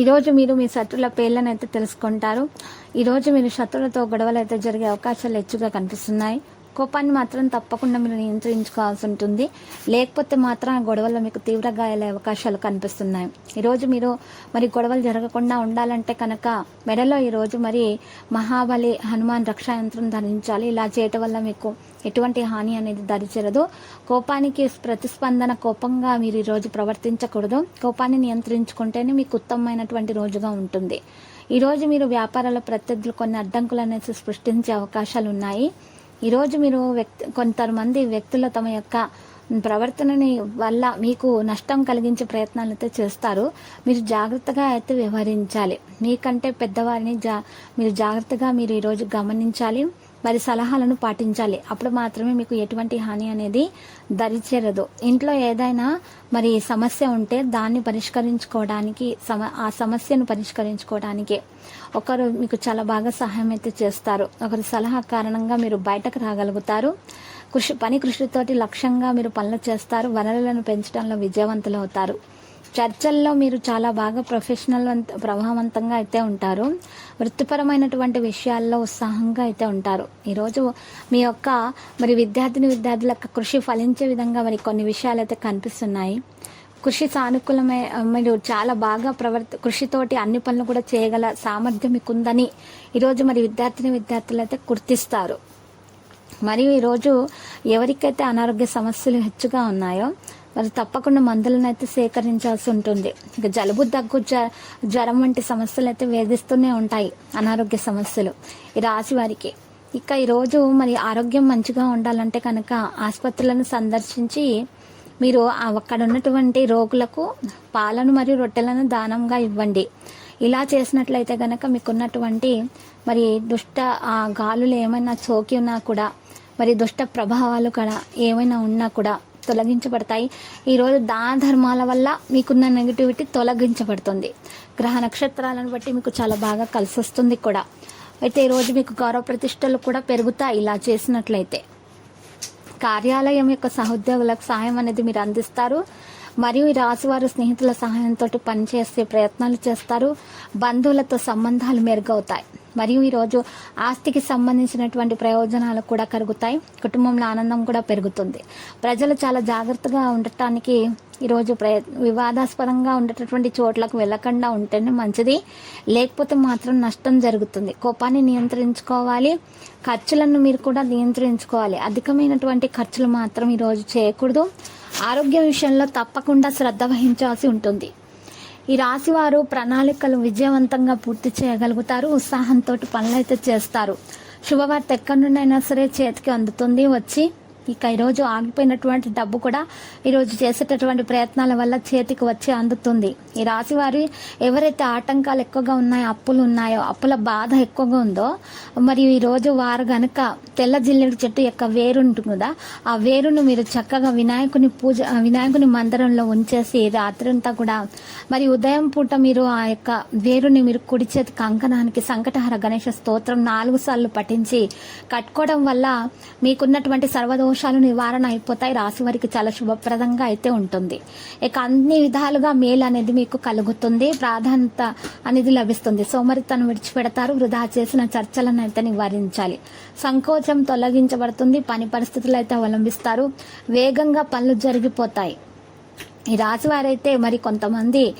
ఈరోజు మీరు మీ శత్రుల పేర్లను అయితే తెలుసుకుంటారు. ఈరోజు మీరు శత్రులతో గొడవలు అయితే జరిగే అవకాశాలు హెచ్చుగా కనిపిస్తున్నాయి. కోపాన్ని మాత్రం తప్పకుండా మీరు నియంత్రించుకోవాల్సి ఉంటుంది. లేకపోతే మాత్రం ఆ గొడవల్లో మీకు తీవ్ర గాయాల అవకాశాలు కనిపిస్తున్నాయి. ఈరోజు మీరు మరి గొడవలు జరగకుండా ఉండాలంటే కనుక మెడలో ఈరోజు మరి మహాబలి హనుమాన్ రక్షా యంత్రం ధరించాలి. ఇలా చేయటం వల్ల మీకు ఎటువంటి హాని అనేది దరిచేరదు. కోపానికి ప్రతిస్పందన కోపంగా మీరు ఈరోజు ప్రవర్తించకూడదు. కోపాన్ని నియంత్రించుకుంటేనే మీకు ఉత్తమమైనటువంటి రోజుగా ఉంటుంది. ఈరోజు మీరు వ్యాపారాల ప్రత్యర్థులు కొన్ని అడ్డంకులు అనేసి సృష్టించే అవకాశాలు ఉన్నాయి. ఈరోజు మీరు వ్యక్తి కొంతమంది వ్యక్తులు తమ యొక్క ప్రవర్తనని వల్ల మీకు నష్టం కలిగించే ప్రయత్నాలు అయితే చేస్తారు. మీరు జాగ్రత్తగా అయితే వ్యవహరించాలి. మీకంటే పెద్దవారిని జా మీరు జాగ్రత్తగా మీరు ఈరోజు గమనించాలి. వారి సలహాలను పాటించాలి. అప్పుడు మాత్రమే మీకు ఎటువంటి హాని అనేది దరిచేరదు. ఇంట్లో ఏదైనా మరి సమస్య ఉంటే దాన్ని పరిష్కరించుకోవడానికి సమ ఆ సమస్యను పరిష్కరించుకోవడానికి ఒకరు మీకు చాలా బాగా సహాయం అయితే చేస్తారు. ఒకరి సలహా కారణంగా మీరు బయటకు రాగలుగుతారు. కృషి పని కృషితోటి లక్ష్యంగా మీరు పనులు చేస్తారు. వనరులను పెంచడంలో విజయవంతులు అవుతారు చర్చల్లో మీరు చాలా బాగా ప్రొఫెషనల్ ప్రభావవంతంగా అయితే ఉంటారు. వృత్తిపరమైనటువంటి విషయాల్లో ఉత్సాహంగా అయితే ఉంటారు. ఈరోజు మీ యొక్క మరి విద్యార్థిని విద్యార్థుల యొక్క కృషి ఫలించే విధంగా మరి కొన్ని విషయాలు అయితే కనిపిస్తున్నాయి. కృషి సానుకూలమై మీరు చాలా బాగా ప్రవర్తి కృషితోటి అన్ని పనులు కూడా చేయగల సామర్థ్యం మీకు ఉందని ఈరోజు మరి విద్యార్థిని విద్యార్థులు అయితే గుర్తిస్తారు. మరియు ఈరోజు ఎవరికైతే అనారోగ్య సమస్యలు హెచ్చుగా ఉన్నాయో మరి తప్పకుండా మందులను అయితే సేకరించాల్సి ఉంటుంది. ఇక జలుబు దగ్గు జ్వ- జ్వరం వంటి సమస్యలు అయితే వేధిస్తూనే ఉంటాయి అనారోగ్య సమస్యలు ఈ రాశి వారికి. ఇక ఈరోజు మరి ఆరోగ్యం మంచిగా ఉండాలంటే కనుక ఆసుపత్రులను సందర్శించి మీరు అక్కడ ఉన్నటువంటి రోగులకు పాలను మరియు రొట్టెలను దానంగా ఇవ్వండి. ఇలా చేసినట్లయితే కనుక మీకున్నటువంటి మరి దుష్ట ఆ గాలులు ఏమైనా సోకి ఉన్నా కూడా మరి దుష్ట ప్రభావాలు కూడా ఏమైనా ఉన్నా కూడా తొలగించబడతాయి. ఈరోజు దాన ధర్మాల వల్ల మీకున్న నెగిటివిటీ తొలగించబడుతుంది. గ్రహ నక్షత్రాలను బట్టి మీకు చాలా బాగా కలిసి వస్తుంది కూడా. అయితే ఈరోజు మీకు గౌరవ ప్రతిష్టలు కూడా పెరుగుతాయి ఇలా చేసినట్లయితే. కార్యాలయం యొక్క సహోద్యోగులకు సహాయం అనేది మీరు అందిస్తారు. మరియు ఈ రాశివారు స్నేహితుల సహాయంతో పనిచేసే ప్రయత్నాలు చేస్తారు. బంధువులతో సంబంధాలు మెరుగవుతాయి. మరియు ఈరోజు ఆస్తికి సంబంధించినటువంటి ప్రయోజనాలు కూడా కలుగుతాయి కుటుంబంలో ఆనందం కూడా పెరుగుతుంది. ప్రజలు చాలా జాగ్రత్తగా ఉండటానికి ఈరోజు ప్రయ వివాదాస్పదంగా ఉండేటటువంటి చోట్లకు వెళ్ళకుండా ఉంటేనే మంచిది. లేకపోతే మాత్రం నష్టం జరుగుతుంది. కోపాన్ని నియంత్రించుకోవాలి. ఖర్చులను మీరు కూడా నియంత్రించుకోవాలి. అధికమైనటువంటి ఖర్చులు మాత్రం ఈరోజు చేయకూడదు. ఆరోగ్య విషయంలో తప్పకుండా శ్రద్ధ వహించాల్సి ఉంటుంది. ఈ రాశివారు ప్రణాళికలు విజయవంతంగా పూర్తి చేయగలుగుతారు ఉత్సాహంతో పనులైతే చేస్తారు. శుభవార్త ఎక్కడి నుండైనా సరే చేతికి అందుతుంది. వచ్చి ఇక ఈరోజు ఆగిపోయినటువంటి డబ్బు కూడా ఈరోజు చేసేటటువంటి ప్రయత్నాల వల్ల చేతికి వచ్చి అందుతుంది. ఈ రాశి వారి ఎవరైతే ఆటంకాలు ఎక్కువగా ఉన్నాయో అప్పులు ఉన్నాయో అప్పుల బాధ ఎక్కువగా ఉందో మరియు ఈరోజు వారు గనక తెల్ల జిల్లెడు చెట్టు యొక్క వేరు ఉంటుంది కదా ఆ వేరును మీరు చక్కగా వినాయకుని పూజ వినాయకుని మందిరంలో ఉంచేసి రాత్రంతా కూడా మరి ఉదయం పూట మీరు ఆ యొక్క వేరుని మీరు కుడి చేతి కంకణానికి సంకటహర గణేష స్తోత్రం నాలుగు సార్లు పఠించి కట్టుకోవడం వల్ల మీకున్నటువంటి దోషాలు నివారణ అయిపోతాయి. రాశి వారికి చాలా శుభప్రదంగా అయితే ఉంటుంది. ఇక అన్ని విధాలుగా మేలు అనేది మీకు కలుగుతుంది. ప్రాధాన్యత అనేది లభిస్తుంది. సోమరితను విడిచిపెడతారు. వృధా చేసిన చర్చలను అయితే నివారించాలి. సంకోచం తొలగించబడుతుంది. పని పరిస్థితులు అయితే అవలంబిస్తారు. వేగంగా పనులు జరిగిపోతాయి. ఈ రాశి వారైతే మరి కొంతమంది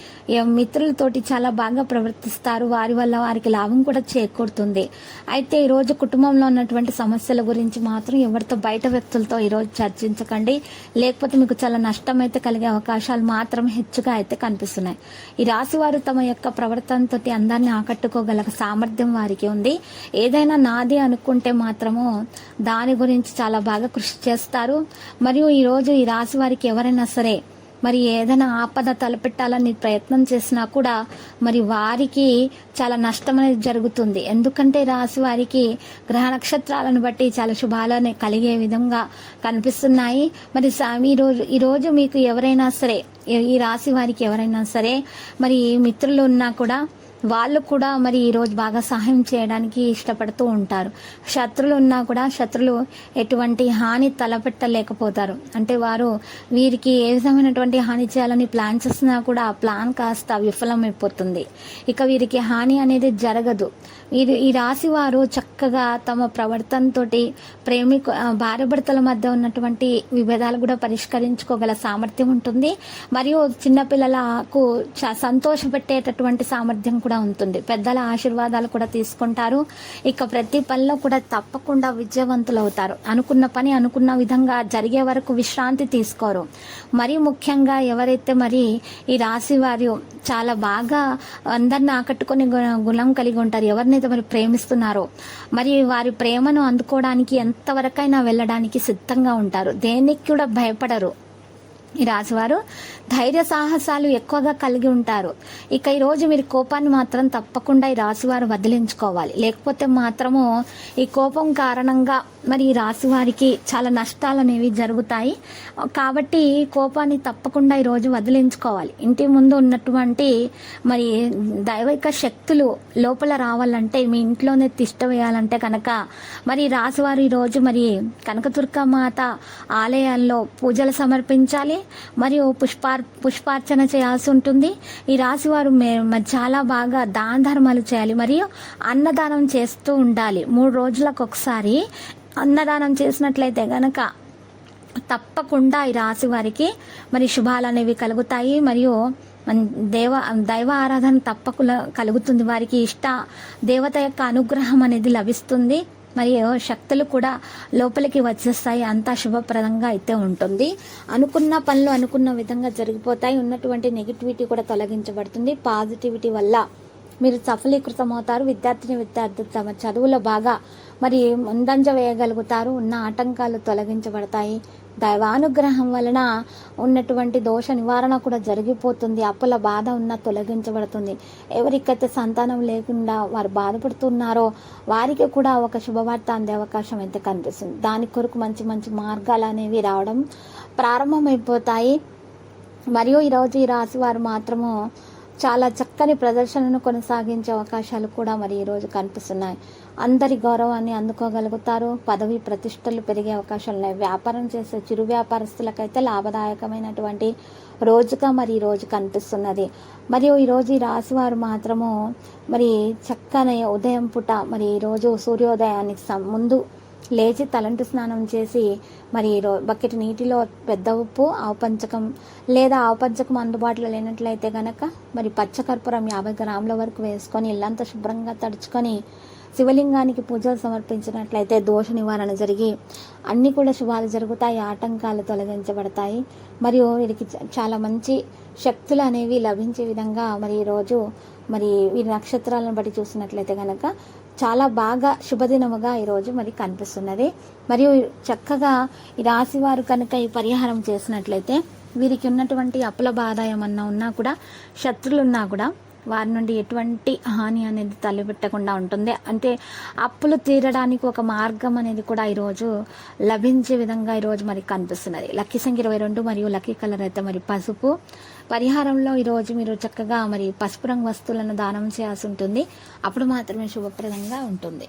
మిత్రులతోటి చాలా బాగా ప్రవర్తిస్తారు. వారి వల్ల వారికి లాభం కూడా చేకూరుతుంది. అయితే ఈరోజు కుటుంబంలో ఉన్నటువంటి సమస్యల గురించి మాత్రం ఎవరితో బయట వ్యక్తులతో ఈరోజు చర్చించకండి. లేకపోతే మీకు చాలా నష్టం అయితే కలిగే అవకాశాలు మాత్రం హెచ్చుగా అయితే కనిపిస్తున్నాయి. ఈ రాశి వారు తమ యొక్క ప్రవర్తనతో అందాన్ని ఆకట్టుకోగల సామర్థ్యం వారికి ఉంది. ఏదైనా నాది అనుకుంటే మాత్రము దాని గురించి చాలా బాగా కృషి చేస్తారు. మరియు ఈరోజు ఈ రాశి వారికి ఎవరైనా సరే మరి ఏదైనా ఆపద తలపెట్టాలని ప్రయత్నం చేసినా కూడా మరి వారికి చాలా నష్టం అనేది జరుగుతుంది. ఎందుకంటే రాశి వారికి గ్రహ నక్షత్రాలను బట్టి చాలా శుభాలను కలిగే విధంగా కనిపిస్తున్నాయి. మరి ఈరోజు ఈ రోజు మీకు ఎవరైనా సరే ఈ రాశి వారికి ఎవరైనా సరే మరి మిత్రులు ఉన్నా కూడా వాళ్ళు కూడా మరి ఈరోజు బాగా సహాయం చేయడానికి ఇష్టపడుతూ ఉంటారు. శత్రులు ఉన్నా కూడా శత్రులు ఎటువంటి హాని తలపెట్టలేకపోతారు. అంటే వారు వీరికి ఏ విధమైనటువంటి హాని చేయాలని ప్లాన్ చేసినా కూడా ఆ ప్లాన్ కాస్త విఫలమైపోతుంది. ఇక వీరికి హాని అనేది జరగదు. ఇది ఈ రాశి వారు చక్కగా తమ ప్రవర్తనతో ప్రేమికు ఆ, మధ్య ఉన్నటువంటి విభేదాలు కూడా పరిష్కరించుకోగల సామర్థ్యం ఉంటుంది. మరియు చిన్నపిల్లలకు చ- సంతోషపెట్టేటటువంటి సామర్థ్యం కూడా ఉంటుంది. పెద్దల ఆశీర్వాదాలు కూడా తీసుకుంటారు. ఇక ప్రతి పనిలో కూడా తప్పకుండా విజయవంతులు అవుతారు. అనుకున్న పని అనుకున్న విధంగా జరిగే వరకు విశ్రాంతి తీసుకోరు. మరి ముఖ్యంగా ఎవరైతే మరి ఈ రాశి వారు చాలా బాగా అందరిని ఆకట్టుకునే గుణం కలిగి ఉంటారు ఎవరిని ఎవరినైతే మరి ప్రేమిస్తున్నారో. మరి వారి ప్రేమను అందుకోవడానికి ఎంతవరకైనా వెళ్ళడానికి సిద్ధంగా ఉంటారు. దేనికి కూడా భయపడరు. ఈ రాశివారు ధైర్య సాహసాలు ఎక్కువగా కలిగి ఉంటారు. ఇక ఈ రోజు మీరు కోపాన్ని మాత్రం తప్పకుండా ఈ రాశివారు వదిలించుకోవాలి. లేకపోతే మాత్రము ఈ కోపం కారణంగా మరి ఈ రాశి వారికి చాలా నష్టాలు అనేవి జరుగుతాయి. కాబట్టి కోపాన్ని తప్పకుండా ఈ రోజు వదిలించుకోవాలి. ఇంటి ముందు ఉన్నటువంటి మరి దైవిక శక్తులు లోపల రావాలంటే మీ ఇంట్లోనే తిష్ట వేయాలంటే కనుక మరి ఈ రాశివారు ఈరోజు మరి కనకదుర్గ మాత ఆలయాల్లో పూజలు సమర్పించాలి. మరియు పుష్పార్ పుష్పార్చన చేయాల్సి ఉంటుంది. ఈ రాశి వారు మే- మరి చాలా బాగా దాన ధర్మాలు చేయాలి. మరియు అన్నదానం చేస్తూ ఉండాలి. మూడు రోజులకు ఒకసారి అన్నదానం చేసినట్లయితే గనక తప్పకుండా ఈ రాశి వారికి మరి శుభాలు అనేవి కలుగుతాయి. మరియు మన్- దేవ దైవ ఆరాధన తప్పకుండా కలుగుతుంది. వారికి ఇష్ట దేవత యొక్క అనుగ్రహం అనేది లభిస్తుంది. మరియు శక్తులు కూడా లోపలికి వచ్చేస్తాయి. అంతా శుభప్రదంగా అయితే ఉంటుంది. అనుకున్న పనులు అనుకున్న విధంగా జరిగిపోతాయి. ఉన్నటువంటి నెగిటివిటీ కూడా తొలగించబడుతుంది. పాజిటివిటీ వల్ల మీరు సఫలీకృతం అవుతారు విద్యార్థిని విద్యార్థి తమ చదువులో బాగా మరి ముందంజ వేయగలుగుతారు ఉన్న ఆటంకాలు తొలగించబడతాయి. దైవానుగ్రహం వలన ఉన్నటువంటి దోష నివారణ కూడా జరిగిపోతుంది. అప్పుల బాధ ఉన్న తొలగించబడుతుంది. ఎవరికైతే సంతానం లేకుండా వారు బాధపడుతున్నారో వారికి కూడా ఒక శుభవార్త అందే అవకాశం అయితే కనిపిస్తుంది. దాని కొరకు మంచి మంచి మార్గాలు అనేవి రావడం ప్రారంభమైపోతాయి. మరియు ఈరోజు ఈ రాశి వారు మాత్రము చాలా చక్కని ప్రదర్శనను కొనసాగించే అవకాశాలు కూడా మరి ఈరోజు కనిపిస్తున్నాయి. అందరి గౌరవాన్ని అందుకోగలుగుతారు. పదవి ప్రతిష్టలు పెరిగే అవకాశాలు ఉన్నాయి. వ్యాపారం చేసే చిరు వ్యాపారస్తులకైతే లాభదాయకమైనటువంటి రోజుగా మరి ఈ రోజు కనిపిస్తున్నది. మరియు ఈరోజు ఈ రాశి వారు మాత్రము మరి చక్కని ఉదయం పూట మరి ఈరోజు సూర్యోదయానికి సం- ముందు లేచి తలంటు స్నానం చేసి మరి రో బకెట్ నీటిలో పెద్ద ఉప్పు ఆవు పంచకం లేదా ఆవు పంచకం అందుబాటులో లేనట్లయితే గనక మరి పచ్చకర్పూరం యాభై గ్రాముల వరకు వేసుకొని ఇల్లంతా శుభ్రంగా తడుచుకొని శివలింగానికి పూజలు సమర్పించినట్లయితే దోష నివారణ జరిగి అన్ని కూడా శుభాలు జరుగుతాయి ఆటంకాలు తొలగించబడతాయి. మరియు వీరికి చాలా మంచి శక్తులు అనేవి లభించే విధంగా మరి ఈరోజు మరి ఈ నక్షత్రాలను బట్టి చూసినట్లయితే కనుక చాలా బాగా శుభదినముగా ఈరోజు మరి కనిపిస్తున్నది. మరియు చక్కగా ఈ రాశి వారు కనుక ఈ పరిహారం చేసినట్లయితే వీరికి ఉన్నటువంటి అప్పుల బాధ ఏమన్నా ఉన్నా కూడా శత్రులు ఉన్నా కూడా వారి నుండి ఎటువంటి హాని అనేది తలపెట్టకుండా ఉంటుంది. అంటే అప్పులు తీరడానికి ఒక మార్గం అనేది కూడా ఈరోజు లభించే విధంగా ఈరోజు మరి కనిపిస్తున్నది. లక్కీ సంఖ్య ఇరవై రెండు మరియు లక్కీ కలర్ అయితే మరి పసుపు. పరిహారంలో ఈరోజు మీరు చక్కగా మరి పసుపు రంగు వస్తువులను దానం చేయాల్సి ఉంటుంది. అప్పుడు మాత్రమే శుభప్రదంగా ఉంటుంది.